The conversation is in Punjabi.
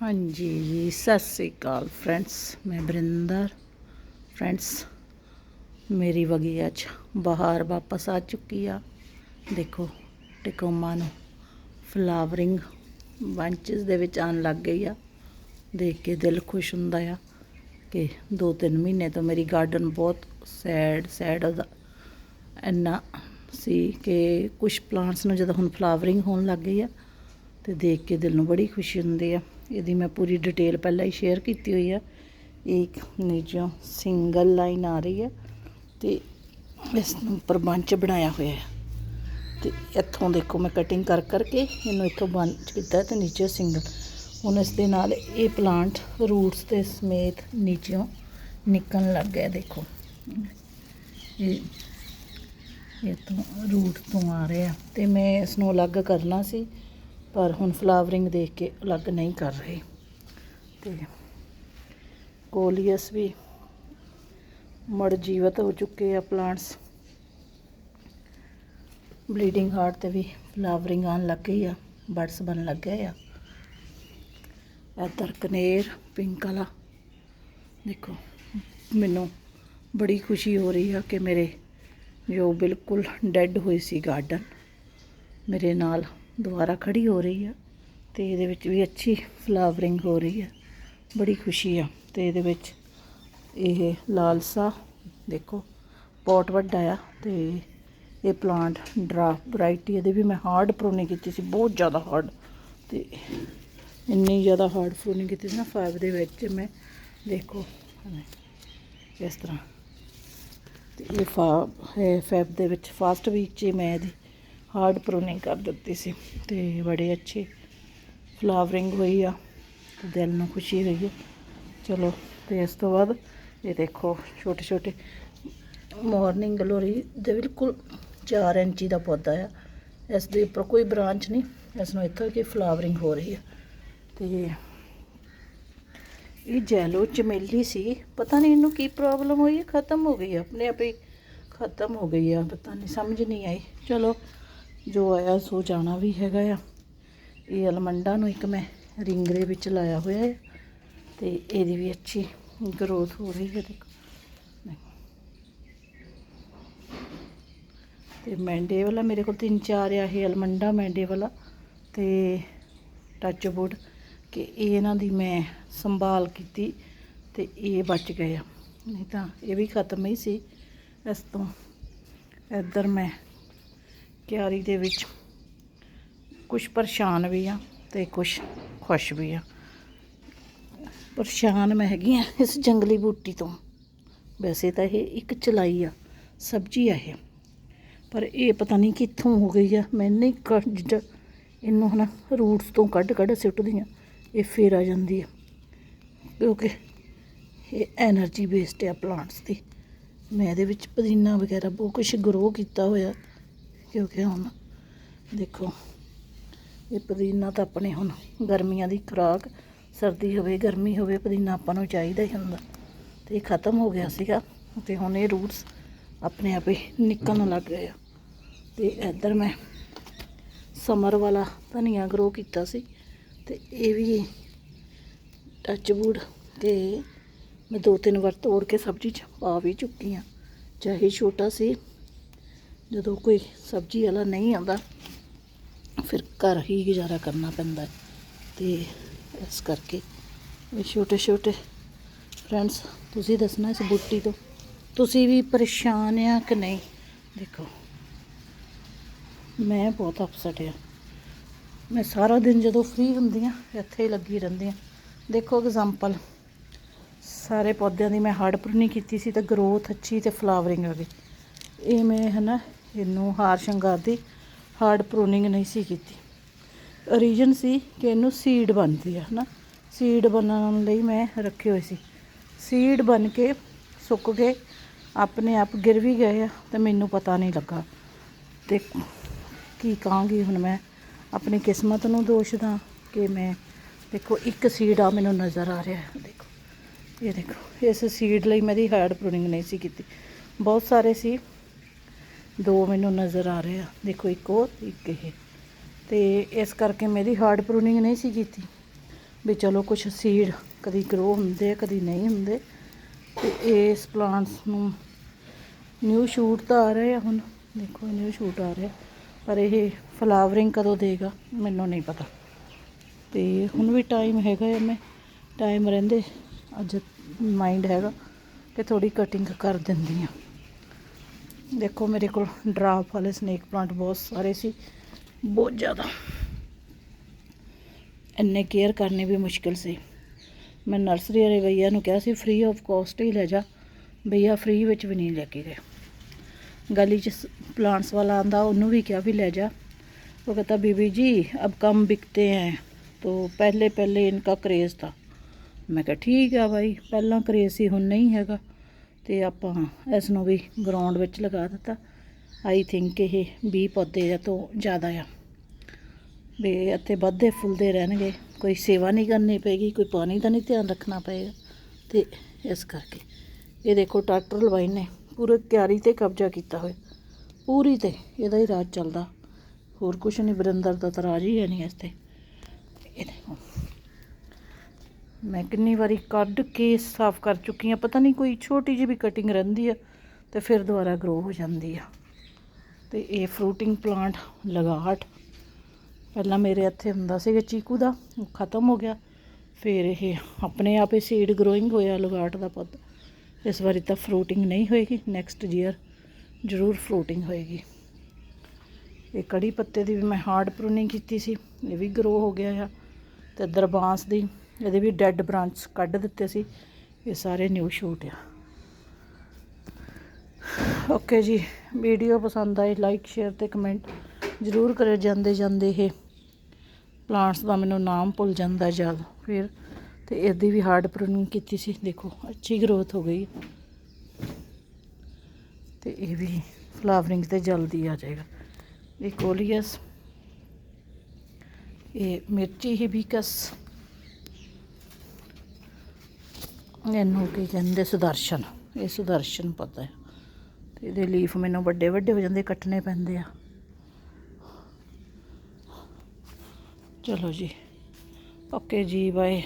ਹਾਂਜੀ ਸਤਿ ਸ੍ਰੀ ਅਕਾਲ ਫਰੈਂਡਸ, ਮੈਂ ਬਰਿੰਦਰ। ਫਰੈਂਡਸ, ਮੇਰੀ ਵਗੀ ਅੱਜ ਬਾਹਰ ਵਾਪਸ ਆ ਚੁੱਕੀ ਆ। ਦੇਖੋ, ਟਿਕੋਮਾ ਨੂੰ ਫਲਾਵਰਿੰਗ ਬੰਚਸ ਦੇ ਵਿੱਚ ਆਉਣ ਲੱਗ ਗਈ ਆ। ਦੇਖ ਕੇ ਦਿਲ ਖੁਸ਼ ਹੁੰਦਾ ਆ ਕਿ 2-3 ਮਹੀਨੇ ਤੋਂ ਮੇਰੀ ਗਾਰਡਨ ਬਹੁਤ ਸੈਡ ਸੈਡ ਉਹਦਾ ਇੰਨਾ ਸੀ ਕਿ ਕੁਝ ਪਲਾਂਟਸ ਨੂੰ ਜਦੋਂ ਹੁਣ ਫਲਾਵਰਿੰਗ ਹੋਣ ਲੱਗ ਗਈ ਆ, ਤੇ ਦੇਖ ਕੇ ਦਿਲ ਨੂੰ ਬੜੀ ਖੁਸ਼ੀ ਹੁੰਦੀ ਆ। ਇਹਦੀ ਮੈਂ ਪੂਰੀ ਡਿਟੇਲ ਪਹਿਲਾਂ ਹੀ ਸ਼ੇਅਰ ਕੀਤੀ ਹੋਈ ਆ। ਇਹ ਇੱਕ ਨੀਚੋਂ ਸਿੰਗਲ ਲਾਈਨ ਆ ਰਹੀ ਹੈ ਤੇ ਇਸ ਨੂੰ ਉੱਪਰ ਬੰਚ ਬਣਾਇਆ ਹੋਇਆ ਹੈ ਤੇ ਇੱਥੋਂ ਦੇਖੋ ਮੈਂ ਕਟਿੰਗ ਕਰ ਕਰਕੇ ਇਹਨੂੰ ਇੱਥੋਂ ਬੰਚ ਕੀਤਾ ਤੇ ਨੀਚੇ ਸਿੰਗਲ ਹੁਣ ਇਸ ਦੇ ਨਾਲ ਇਹ ਪਲਾਂਟ ਰੂਟਸ ਦੇ ਸਮੇਤ ਨੀਚੋਂ ਨਿਕਲਣ ਲੱਗ ਗਿਆ, ਦੇਖੋ। ਇਹ ਇਹ ਤੋਂ ਰੂਟ ਤੋਂ ਆ ਰਿਹਾ ਤੇ ਮੈਂ ਇਸ ਨੂੰ ਅਲੱਗ ਕਰਨਾ ਸੀ। ਪਰ ਹੁਣ ਫਲਾਵਰਿੰਗ ਦੇਖ ਕੇ ਅਲੱਗ ਨਹੀਂ ਕਰ ਰਹੇ। ਤੇ ਕੋਲੀਅਸ ਵੀ ਮੜ ਜੀਵਤ ਹੋ ਚੁੱਕੇ ਆ ਪਲਾਂਟਸ। ਬਲੀਡਿੰਗ ਹਾਰਟ ਤੇ ਵੀ ਫਲਾਵਰਿੰਗ ਆਉਣ ਲੱਗ ਗਈ ਆ, ਬਡਸ ਬਣ ਲੱਗ ਗਏ ਆ। ਇੱਧਰ ਕਨੇਰ, ਪਿੰਕ ਵਾਲਾ। ਦੇਖੋ, ਮੈਨੂੰ ਬੜੀ ਖੁਸ਼ੀ ਹੋ ਰਹੀ ਆ ਕਿ ਮੇਰੇ ਜੋ ਬਿਲਕੁਲ ਡੈੱਡ ਹੋਈ ਸੀ ਗਾਰਡਨ, ਮੇਰੇ ਨਾਲ ਦੁਬਾਰਾ ਖੜੀ ਹੋ ਰਹੀ ਆ ਤੇ ਇਹਦੇ ਵਿੱਚ ਵੀ ਅੱਛੀ ਫਲਾਵਰਿੰਗ ਹੋ ਰਹੀ ਆ। ਬੜੀ ਖੁਸ਼ੀ ਆ। ਤੇ ਇਹਦੇ ਵਿੱਚ ਇਹ ਲਾਲਸਾ, ਦੇਖੋ ਪੋਟ ਵੱਡਾ ਆ ਤੇ ਇਹ ਪਲਾਂਟ ਡਰਾਫਟ ਵੈਰਾਈਟੀ ਇਹਦੇ ਵੀ ਮੈਂ ਹਾਰਡ ਪ੍ਰੂਨਿੰਗ ਕੀਤੀ ਸੀ, ਬਹੁਤ ਜ਼ਿਆਦਾ ਹਾਰਡ ਤੇ ਇੰਨੀ ਜ਼ਿਆਦਾ ਹਾਰਡ ਪ੍ਰੂਨਿੰਗ ਕੀਤੀ ਸੀ ਨਾ 5 ਦੇ ਵਿੱਚ ਮੈਂ, ਦੇਖੋ ਇਸ ਤਰ੍ਹਾਂ। ਤੇ ਇਹ ਫਾ ਹੈ ਫੈਬ ਦੇ ਵਿੱਚ ਫਸਟ ਵੀਕ 'ਚ ਮੈਂ ਇਹਦੀ ਹਾਰਡ ਪ੍ਰੂਨਿੰਗ ਕਰ ਦਿੱਤੀ ਸੀ ਤੇ ਬੜੇ ਅੱਛੇ ਫਲਾਵਰਿੰਗ ਹੋਈ ਆ ਦਿਲ ਨੂੰ ਖੁਸ਼ੀ ਹੋਈ ਹੈ ਚਲੋ ਤੇ ਇਸ ਤੋਂ ਬਾਅਦ ਇਹ ਦੇਖੋ ਛੋਟੇ ਛੋਟੇ ਮਾਰਨਿੰਗ ਗਲੋਰੀ ਦੇ ਬਿਲਕੁਲ 4 ਇੰਚੀ ਦਾ ਪੌਦਾ ਆ। ਇਸ ਦੇ ਉੱਪਰ ਕੋਈ ਬ੍ਰਾਂਚ ਨਹੀਂ ਇਸ ਨੂੰ ਇੱਥੋਂ ਕਿ ਫਲਾਵਰਿੰਗ ਹੋ ਰਹੀ ਹੈ ਤੇ ਇਹ ਜੈਲੋ ਚਮੇਲੀ ਸੀ ਪਤਾ ਨਹੀਂ ਇਹਨੂੰ ਕੀ ਪ੍ਰੋਬਲਮ ਹੋਈ ਖਤਮ ਹੋ ਗਈ ਹੈ, ਆਪਣੇ ਆਪ ਹੀ ਖਤਮ ਹੋ ਗਈ ਆ ਪਤਾ ਨਹੀਂ ਸਮਝ ਨਹੀਂ ਆਈ। ਚਲੋ ਜੋ ਆਇਆ ਸੋ ਜਾਣਾ ਵੀ ਹੈਗਾ ਆ। ਇਹ ਅਲਮੰਡਾ ਨੂੰ ਇੱਕ ਮੈਂ ਰਿੰਗ ਦੇ ਵਿੱਚ ਲਾਇਆ ਹੋਇਆ ਹੈ ਤੇ ਇਹਦੀ ਵੀ ਅੱਛੀ ਗਰੋਥ ਹੋ ਰਹੀ ਹੈ ਦੇਖੋ। ਤੇ ਮੈਂਡੇ ਵਾਲਾ ਮੇਰੇ ਕੋਲ ਤਿੰਨ ਚਾਰ ਆ, ਇਹ ਅਲਮੰਡਾ ਮੈਂਡੇ ਵਾਲਾ ਤੇ ਟੱਚ ਵੁੱਡ ਕਿ ਇਹ ਇਹਨਾਂ ਦੀ ਮੈਂ ਸੰਭਾਲ ਕੀਤੀ ਤੇ ਇਹ ਬਚ ਗਏ ਆ। ਨਹੀਂ ਤਾਂ ਇਹ ਵੀ ਖਤਮ ਹੀ ਸੀ। ਇਸ ਤੋਂ ਇੱਧਰ ਮੈਂ ਕਿਆਰੀ ਦੇ ਵਿੱਚ ਕੁਝ ਪਰੇਸ਼ਾਨ ਵੀ ਆ ਤੇ ਕੁਝ ਖੁਸ਼ ਵੀ ਆ। ਪਰੇਸ਼ਾਨ ਮੈਂ ਹੈਗੀ ਆ ਇਸ ਜੰਗਲੀ ਬੂਟੀ ਤੋਂ। ਵੈਸੇ ਤਾਂ ਇਹ ਇੱਕ ਚਲਾਈ ਆ, ਸਬਜ਼ੀ ਆ ਇਹ। ਪਰ ਇਹ ਪਤਾ ਨਹੀਂ ਕਿੱਥੋਂ ਹੋ ਗਈ ਆ, ਮੈਂ ਨਹੀਂ ਕੱਢ ਇਹਨੂੰ ਹਨਾ ਰੂਟਸ ਤੋਂ ਕੱਢ ਕੱਢ ਸਿੱਟਦੀ ਆ, ਇਹ ਫੇਰ ਆ ਜਾਂਦੀ ਆ। ਕਿਉਂਕਿ ਇਹ એનર્ਜੀ ਬੇਸਡ ਆ ਪਲਾਂਟਸ ਦੀ। ਮੈਂ ਇਹਦੇ ਵਿੱਚ ਪੁਦੀਨਾ ਵਗੈਰਾ ਬਹੁਤ ਕੁਝ ਗਰੋ ਕੀਤਾ ਹੋਇਆ। ਕਿਉਂਕਿ ਹੁਣ ਦੇਖੋ, ਇਹ ਪੁਦੀਨਾ ਤਾਂ ਆਪਣੇ ਹੁਣ ਗਰਮੀਆਂ ਦੀ ਖੁਰਾਕ, ਸਰਦੀ ਹੋਵੇ, ਗਰਮੀ ਹੋਵੇ, ਪੁਦੀਨਾ ਆਪਾਂ ਨੂੰ ਚਾਹੀਦਾ ਹੀ ਹੁੰਦਾ। ਤੇ ਇਹ ਖਤਮ ਹੋ ਗਿਆ ਸੀਗਾ ਤੇ ਹੁਣ ਇਹ ਰੂਟਸ ਆਪਣੇ ਆਪੇ ਨਿਕਲਣ ਲੱਗ ਗਏ ਆ। ਤੇ ਇੱਧਰ ਮੈਂ ਸਮਰ ਵਾਲਾ ਧਨੀਆ ਗਰੋ ਕੀਤਾ ਸੀ ਤੇ ਇਹ ਵੀ ਟੱਚ ਵੁੱਡ ਤੇ ਮੈਂ ਦੋ ਤਿੰਨ ਵਾਰ ਤੋੜ ਕੇ ਸਬਜ਼ੀ ਚ ਪਾ ਵੀ ਚੁੱਕੀ ਆ। ਚਾਹੇ ਛੋਟਾ ਸੀ ਜਦੋਂ ਕੋਈ ਸਬਜ਼ੀ ਵਾਲਾ ਨਹੀਂ ਆਉਂਦਾ, ਫਿਰ ਘਰ ਹੀ ਗੁਜ਼ਾਰਾ ਕਰਨਾ ਪੈਂਦਾ ਹੈ। ਤੇ ਇਸ ਕਰਕੇ ਛੋਟੇ ਛੋਟੇ ਫਰੈਂਡਸ ਤੁਸੀਂ ਦੱਸਣਾ ਇਸ ਬੂਟੀ ਤੋਂ, ਤੁਸੀਂ ਵੀ ਪਰੇਸ਼ਾਨ ਆ ਕਿ ਨਹੀਂ? ਦੇਖੋ, ਮੈਂ ਬਹੁਤ ਅਪਸੈਟ ਆ। ਮੈਂ ਸਾਰਾ ਦਿਨ ਜਦੋਂ ਫ੍ਰੀ ਹੁੰਦੀ ਆ, ਇੱਥੇ ਹੀ ਲੱਗੀ ਰਹਿੰਦੀ ਆ। ਦੇਖੋ ਐਗਜ਼ਾਮਪਲ ਸਾਰੇ ਪੌਦਿਆਂ ਦੀ ਮੈਂ ਹਾਰਡ ਪ੍ਰੂਨਿੰਗ ਕੀਤੀ ਸੀ ਤਾਂ ਗਰੋਥ ਅੱਛੀ ਤੇ ਫਲਾਵਰਿੰਗ ਆ ਗਈ। ਇਹ ਮੈਂ ਹਨਾ ਇਹਨੂੰ ਹਾਰ ਸ਼ਿੰਗਾਰ ਦੀ ਹਾਰਡ ਪ੍ਰੂਨਿੰਗ ਨਹੀਂ ਸੀ ਕੀਤੀ। ਰੀਜਨ ਸੀ ਕਿ ਇਹਨੂੰ ਸੀਡ ਬਣਦੀ ਆ, ਹਨਾ? ਸੀਡ ਬਣਨ ਲਈ ਮੈਂ ਰੱਖੇ ਹੋਏ ਸੀ। ਸੀਡ ਬਣ ਕੇ, ਸੁੱਕ ਗਏ ਆਪਣੇ ਆਪ ਗਿਰ ਵੀ ਗਏ ਆ ਤੇ ਮੈਨੂੰ ਪਤਾ ਨਹੀਂ ਲੱਗਾ। ਤੇ ਕੀ ਕਹਾਂਗੀ ਹੁਣ ਮੈਂ? ਆਪਣੀ ਕਿਸਮਤ ਨੂੰ ਦੋਸ਼ ਦਾਂ ਕਿ ਮੈਂ, ਦੇਖੋ, ਇੱਕ ਸੀਡ ਆ ਮੈਨੂੰ ਨਜ਼ਰ ਆ ਰਿਹਾ ਹੈ। ਦੇਖੋ, ਇਹ ਦੇਖੋ, ਇਸ ਸੀਡ ਲਈ ਮੈਂ ਦੀ ਹਾਰਡ ਪ੍ਰੂਨਿੰਗ ਨਹੀਂ ਸੀ ਕੀਤੀ। ਬਹੁਤ ਸਾਰੇ ਸੀ ਦੋ ਮੈਨੂੰ ਨਜ਼ਰ ਆ ਰਹੇ ਆ। ਦੇਖੋ ਇੱਕ ਉਹ, ਇੱਕ ਇਹ। ਤੇ ਇਸ ਕਰਕੇ ਮੇਰੀ ਹਾਰਡ ਪ੍ਰੂਨਿੰਗ ਨਹੀਂ ਸੀ ਕੀਤੀ। ਵੀ ਚਲੋ ਕੁਝ ਸੀਡ ਕਦੀ ਗਰੋ ਹੁੰਦੇ ਆ, ਕਦੀ ਨਹੀਂ ਹੁੰਦੇ। ਤੇ ਇਸ ਪਲਾਂਟਸ ਨੂੰ ਨਿਊ ਸ਼ੂਟ ਤਾਂ ਆ ਰਹੇ ਆ ਹੁਣ। ਦੇਖੋ ਨਿਊ ਸ਼ੂਟ ਆ ਰਿਹਾ ਪਰ ਇਹ ਫਲਾਵਰਿੰਗ ਕਦੋਂ ਦੇਗਾ, ਮੈਨੂੰ ਨਹੀਂ ਪਤਾ। ਤੇ ਹੁਣ ਵੀ ਟਾਈਮ ਹੈਗਾ ਹੈ ਮੈਂ। ਟਾਈਮ ਰਹਿੰਦੇ, ਅੱਜ ਮਾਈਂਡ ਹੈਗਾ ਕਿ ਥੋੜੀ ਕਟਿੰਗ ਕਰ ਦਿੰਦੀ ਆ। ਦੇਖੋ ਮੇਰੇ ਕੋਲ ਡਰਾਫ ਵਾਲੇ ਸਨੇਕ ਪਲਾਂਟ ਬਹੁਤ ਸਾਰੇ ਸੀ ਬਹੁਤ ਜ਼ਿਆਦਾ ਇੰਨੇ ਕੇਅਰ ਕਰਨੀ ਵੀ ਮੁਸ਼ਕਿਲ ਸੀ ਮੈਂ ਨਰਸਰੀ ਵਾਲੇ ਭਈਆ ਨੂੰ ਕਿਹਾ ਸੀ ਫ੍ਰੀ ਆਫ ਕਾਸਟ ਹੀ ਲੈ ਜਾ ਭਈਆ ਫ੍ਰੀ ਵਿੱਚ ਵੀ ਨਹੀਂ ਲੈ ਕੇ ਗਏ गली च प्लांट्स वाला आंदा ਉਹਨੂੰ ਵੀ ਕਿਹਾ ਵੀ ਲੈ ਜਾ वो कहता बीबी जी अब कम बिकते हैं तो पहले पहले इनका क्रेज़ था ਮੈਂ ਕਿਹਾ ਠੀਕ ਆ ਬਾਈ ਪਹਿਲਾਂ ਕਰੇਜ਼ ਸੀ ਹੁਣ ਨਹੀਂ ਹੈਗਾ ਤੇ ਆਪਾਂ ਇਸ ਨੂੰ ਵੀ ਗਰਾਊਂਡ ਵਿੱਚ ਲਗਾ ਦਿੱਤਾ। ਆਈ ਥਿੰਕ ਇਹ 20 ਪੌਦੇ ਤੋਂ ਜ਼ਿਆਦਾ ਆ। ਵੀ ਇੱਥੇ ਵੱਧਦੇ ਫੁੱਲਦੇ ਰਹਿਣਗੇ। ਕੋਈ ਸੇਵਾ ਨਹੀਂ ਕਰਨੀ ਪਏਗੀ, ਕੋਈ ਪਾਣੀ ਦਾ ਨਹੀਂ ਧਿਆਨ ਰੱਖਣਾ ਪਏਗਾ। ਤੇ ਇਸ ਕਰਕੇ ਇਹ ਦੇਖੋ ਟਰੈਕਟਰ ਲਵਾਈ ਨੇ। ਪੂਰੇ ਕਿਆਰੀ ਤੇ ਕਬਜ਼ਾ ਕੀਤਾ ਹੋਇਆ। ਪੂਰੀ ਤੇ ਇਹਦਾ ਹੀ ਰਾਜ ਚੱਲਦਾ। ਹੋਰ ਕੁਛ ਨਹੀਂ ਬਰਿੰਦਰ ਦਾ ਤਾਂ ਰਾਜ ਹੀ ਹੈ ਨਹੀਂ ਇਸ ਤੇ। ਇਹ ਦੇਖੋ। ਮੈਂ ਕਿੰਨੀ ਵਾਰੀ ਕੱਢ ਕੇ ਸਾਫ਼ ਕਰ ਚੁੱਕੀ ਹਾਂ। ਪਤਾ ਨਹੀਂ ਕੋਈ ਛੋਟੀ ਜਿਹੀ ਵੀ ਕਟਿੰਗ ਰਹਿੰਦੀ ਆ ਤੇ ਫਿਰ ਦੁਬਾਰਾ ਗਰੋ ਹੋ ਜਾਂਦੀ ਆ। ਤੇ ਇਹ ਫਰੂਟਿੰਗ ਪਲਾਂਟ ਲਗਾਟ ਪਹਿਲਾਂ ਮੇਰੇ ਇੱਥੇ ਹੁੰਦਾ ਸੀਗਾ ਚੀਕੂ ਦਾ ਖਤਮ ਹੋ ਗਿਆ। ਫਿਰ ਇਹ ਆਪਣੇ ਆਪ ਹੀ ਸੀਡ ਗਰੋਇੰਗ ਹੋਇਆ ਲਗਾਟ ਦਾ ਪੌਦਾ ਇਸ ਵਾਰੀ ਤਾਂ ਫਰੂਟਿੰਗ ਨਹੀਂ ਹੋਏਗੀ ਨੈਕਸਟ ਈਅਰ ਜ਼ਰੂਰ ਫਰੂਟਿੰਗ ਹੋਏਗੀ। ਇਹ ਕੜੀ ਪੱਤੇ ਦੀ ਵੀ ਮੈਂ ਹਾਰਡ ਪ੍ਰੂਨਿੰਗ ਕੀਤੀ ਸੀ, ਇਹ ਵੀ ਗਰੋ ਹੋ ਗਿਆ ਆ। ਤੇ ਦਰਬਾਂਸ ਦੀ ਇਹਦੇ ਵੀ ਡੈੱਡ ਬ੍ਰਾਂਚ ਕੱਢ ਦਿੱਤੇ ਸੀ, ਇਹ ਸਾਰੇ ਨਿਊ ਸ਼ੂਟ ਆ। ਓਕੇ ਜੀ ਵੀਡੀਓ ਪਸੰਦ ਆਈ ਲਾਈਕ ਸ਼ੇਅਰ ਤੇ ਕਮੈਂਟ ਜ਼ਰੂਰ ਕਰਿਓ ਜਾਂਦੇ ਜਾਂਦੇ ਇਹ ਪਲਾਂਟਸ ਦਾ ਮੈਨੂੰ ਨਾਮ ਭੁੱਲ ਜਾਂਦਾ ਜਦ ਫਿਰ, ਤੇ ਇਹਦੀ ਵੀ ਹਾਰਡ ਪ੍ਰੂਨਿੰਗ ਕੀਤੀ ਸੀ, ਦੇਖੋ, ਅੱਛੀ ਗਰੋਥ ਹੋ ਗਈ। ਤੇ ਇਹ ਵੀ ਫਲਾਵਰਿੰਗ ਤੇ ਜਲਦੀ ਆ ਜਾਏਗਾ। ਇਹ ਕੋਲੀਅਸ, ਇਹ ਮਿਰਚੀ ਹਿਬਿਕਸ ਇਹਨੂੰ ਕੀ ਕਹਿੰਦੇ, ਸੁਦਰਸ਼ਨ। ਇਹ ਸੁਦਰਸ਼ਨ ਪਤਾ ਹੈ। ਤੇ ਇਹਦੇ ਲੀਫ ਮੈਨੂੰ ਵੱਡੇ ਵੱਡੇ ਹੋ ਜਾਂਦੇ, ਕੱਟਣੇ ਪੈਂਦੇ ਆ। ਚਲੋ ਜੀ ਓਕੇ ਜੀ ਬਾਏ